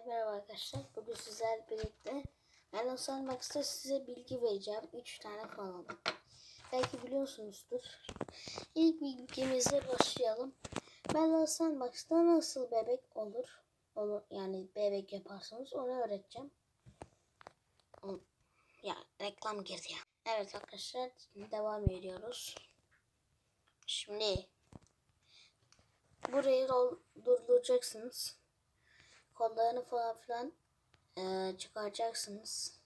Hepinize merhaba arkadaşlar. Bugün sizlerle birlikte Melon Sandbox'ta size bilgi vereceğim. 3 tane falan. Belki biliyorsunuzdur. İlk bilgimizle başlayalım. Melon Sandbox'ta nasıl bebek olur? Olur yani bebek yaparsınız onu öğreteceğim. Ya reklam girdi ya. Evet arkadaşlar devam ediyoruz. Şimdi burayı dolduracaksınız kollarını falan filan eee, çıkaracaksınız.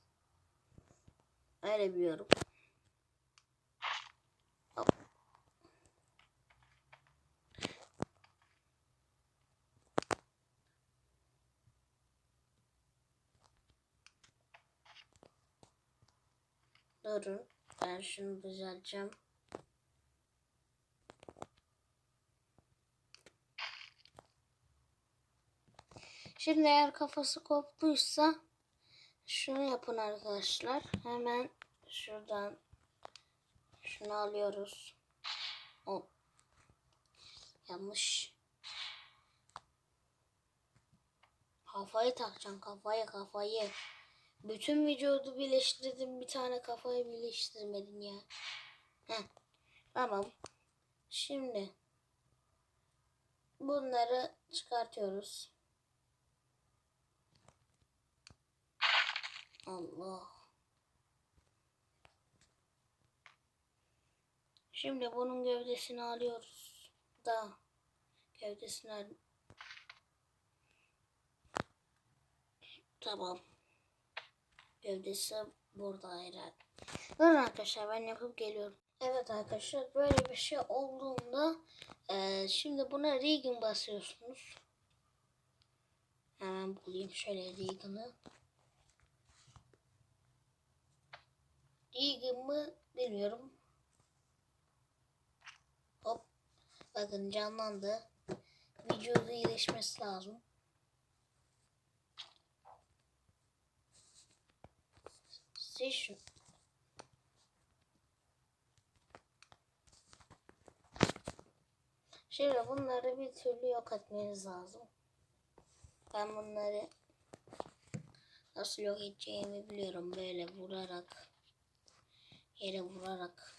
Öyle biliyorum. Hop. Durun. Ben şunu düzelteceğim. Şimdi eğer kafası koptuysa şunu yapın arkadaşlar. Hemen şuradan şunu alıyoruz. O yanlış. Kafayı takacaksın kafayı kafayı. Bütün vücudu birleştirdin bir tane kafayı birleştirmedin ya. Heh, tamam. Şimdi bunları çıkartıyoruz. Allah. Şimdi bunun gövdesini alıyoruz. Da gövdesini al. Tamam. Gövdesi burada herhalde. Durun arkadaşlar ben yapıp geliyorum. Evet arkadaşlar böyle bir şey olduğunda eee, şimdi buna Regan basıyorsunuz. Hemen bulayım şöyle Regan'ı. Regan mı bilmiyorum. Hop. Bakın canlandı. Vücudu iyileşmesi lazım. Session. Şimdi bunları bir türlü yok etmeniz lazım. Ben bunları nasıl yok edeceğimi biliyorum. Böyle vurarak yere vurarak.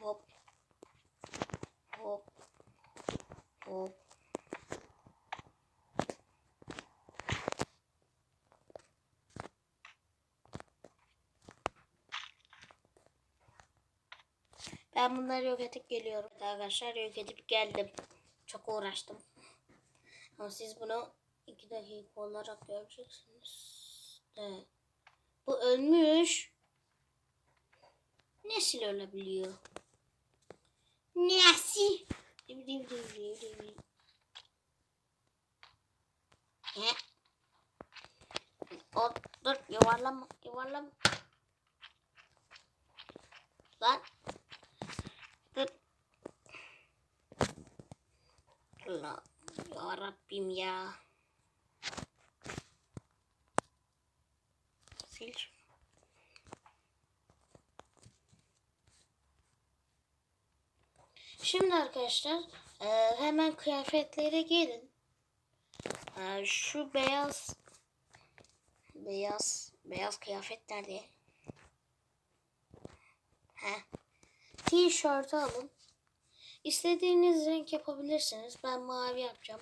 Hop. Hop. Hop. Ben bunları yok edip geliyorum. Arkadaşlar yok edip geldim. Çok uğraştım. Ama siz bunu iki dakika olarak göreceksiniz. De. Bu ölmüş. Nasıl ölebiliyor? Div. Ne? O, dur yuvarlama yuvarlama. Lan. Dur. Allah ya Rabbim ya. Sil. Şimdi arkadaşlar e, hemen kıyafetlere gelin. E, şu beyaz beyaz beyaz kıyafet nerede? He. Tişörtü alın. İstediğiniz renk yapabilirsiniz. Ben mavi yapacağım.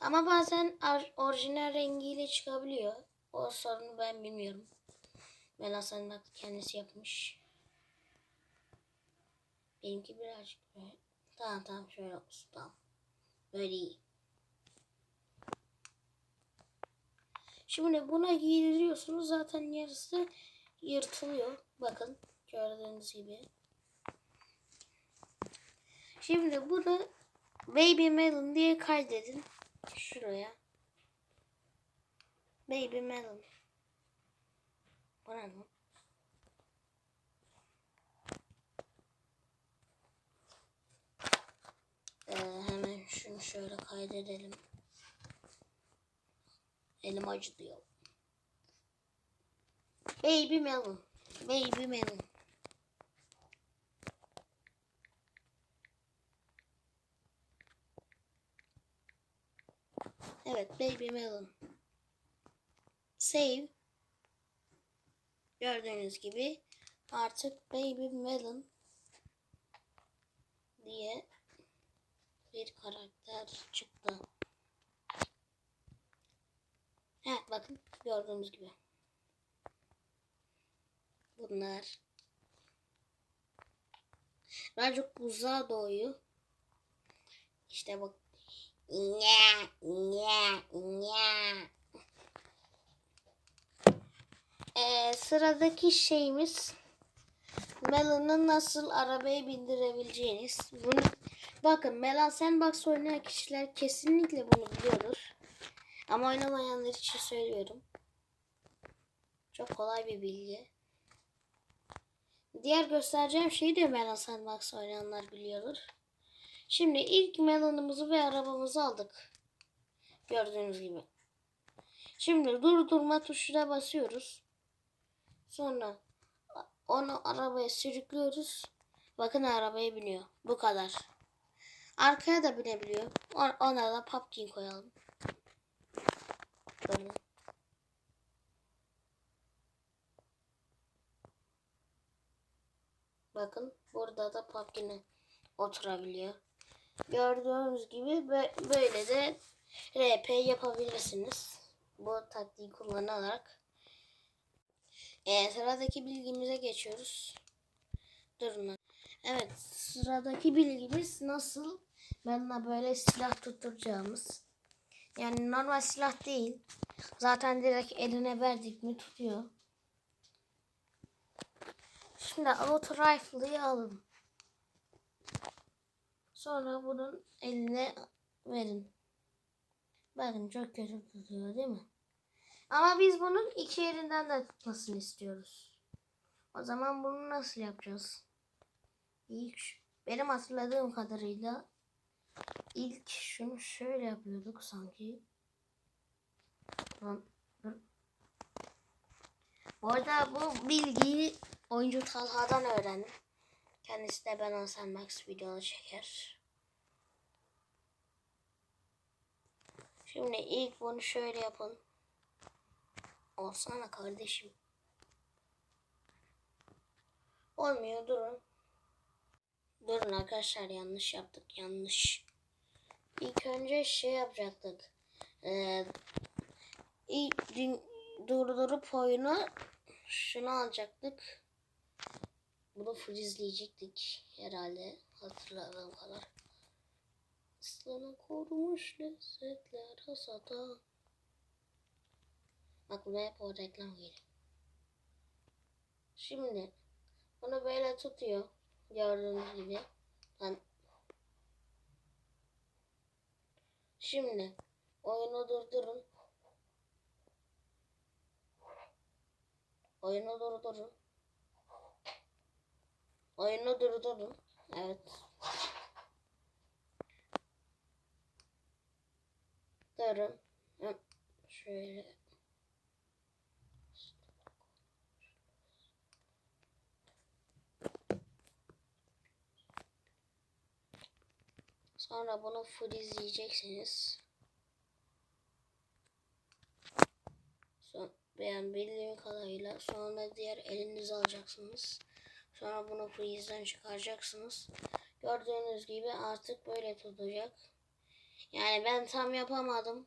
Ama bazen orijinal rengiyle çıkabiliyor. O sorunu ben bilmiyorum. Melasa'nın da kendisi yapmış. Benimki birazcık böyle. Tamam tamam şöyle olsun tamam. Böyle iyi. Şimdi buna giydiriyorsunuz. Zaten yarısı yırtılıyor. Bakın gördüğünüz gibi. Şimdi bunu Baby Melon diye kaydedin. Şuraya. Baby Melon. Lan? Ee, hemen şunu şöyle kaydedelim. Elim acıtıyor. Baby Melon. Baby Melon. Evet Baby Melon. Save. Gördüğünüz gibi artık Baby Melon diye bir karakter çıktı. Evet bakın gördüğünüz gibi. Bunlar birazcık uzağa doğuyor. İşte bak. Nya, nya, nya. Ee, sıradaki şeyimiz Melon'u nasıl arabaya bindirebileceğiniz. Bunu, bakın Melon Sandbox oynayan kişiler kesinlikle bunu biliyordur. Ama oynamayanlar için söylüyorum. Çok kolay bir bilgi. Diğer göstereceğim şeyi de Melon Sandbox oynayanlar biliyordur. Şimdi ilk melonumuzu ve arabamızı aldık. Gördüğünüz gibi. Şimdi durdurma tuşuna basıyoruz. Sonra onu arabaya sürüklüyoruz. Bakın arabaya biniyor. Bu kadar. Arkaya da binebiliyor. Ona da pumpkin koyalım. Böyle. Bakın burada da pumpkin'e oturabiliyor. Gördüğünüz gibi bö- böyle de RP yapabilirsiniz. Bu taktiği kullanarak. Ee, sıradaki bilgimize geçiyoruz. Durun. Evet sıradaki bilgimiz nasıl benimle böyle silah tutturacağımız. Yani normal silah değil. Zaten direkt eline verdik mi tutuyor. Şimdi auto rifle'ı alın. Sonra bunun eline verin. Bakın çok kötü tutuyor değil mi? Ama biz bunun iki yerinden de tutmasını istiyoruz. O zaman bunu nasıl yapacağız? İlk benim hatırladığım kadarıyla ilk şunu şöyle yapıyorduk sanki. Bu arada bu bilgiyi oyuncu Talha'dan öğrendim. Kendisi de ben olsam Max videoları çeker. Şimdi ilk bunu şöyle yapın. Olsana kardeşim. Olmuyor durun. Durun arkadaşlar yanlış yaptık yanlış. İlk önce şey yapacaktık. Ee, ilk durdurup oyunu şunu alacaktık. Bunu frizleyecektik herhalde hatırladığım kadar. Aslanı korumuş lezzetler hasata. Buraya hep o reklam geliyor. Şimdi bunu böyle tutuyor. Gördüğünüz gibi. Ben Şimdi oyunu durdurun. Oyunu durdurun. Oyunu durdurun. Evet. Durun. Şöyle. Sonra bunu freezleyeceksiniz. Son, ben bildiğim kadarıyla sonra diğer elinizi alacaksınız. Sonra bunu freeze'den çıkaracaksınız. Gördüğünüz gibi artık böyle tutacak. Yani ben tam yapamadım.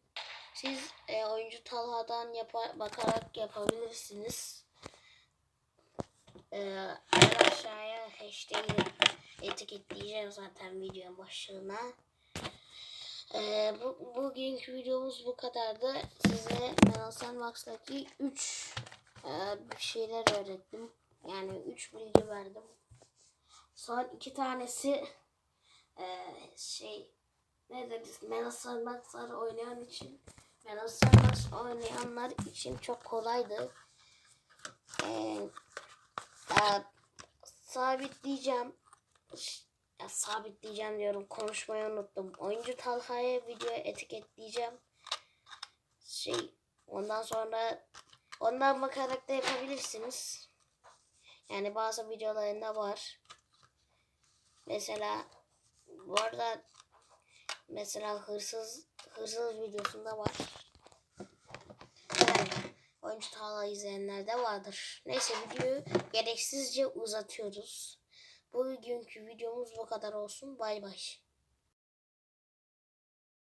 Siz e, oyuncu Talha'dan yapa, bakarak yapabilirsiniz. E, aşağıya hashtag'i etiketleyeceğim zaten videonun başlığına. E, bu, bugünkü videomuz bu kadardı. Size Meral Sandbox'taki 3 e, şeyler öğrettim. Yani 3 bilgi verdim. Son iki tanesi e, şey ne deriz Meral Sandbox'lar oynayan için Sandbox oynayanlar için çok kolaydı. E, ya, sabitleyeceğim. Ya, sabitleyeceğim diyorum. Konuşmayı unuttum. Oyuncu Talha'ya video etiketleyeceğim. Şey ondan sonra ondan bakarak da yapabilirsiniz. Yani bazı videolarında var. Mesela bu arada mesela hırsız hırsız videosunda var. Yani oyuncu tağla izleyenler de vardır. Neyse videoyu gereksizce uzatıyoruz. Bugünkü videomuz bu kadar olsun. Bay bay.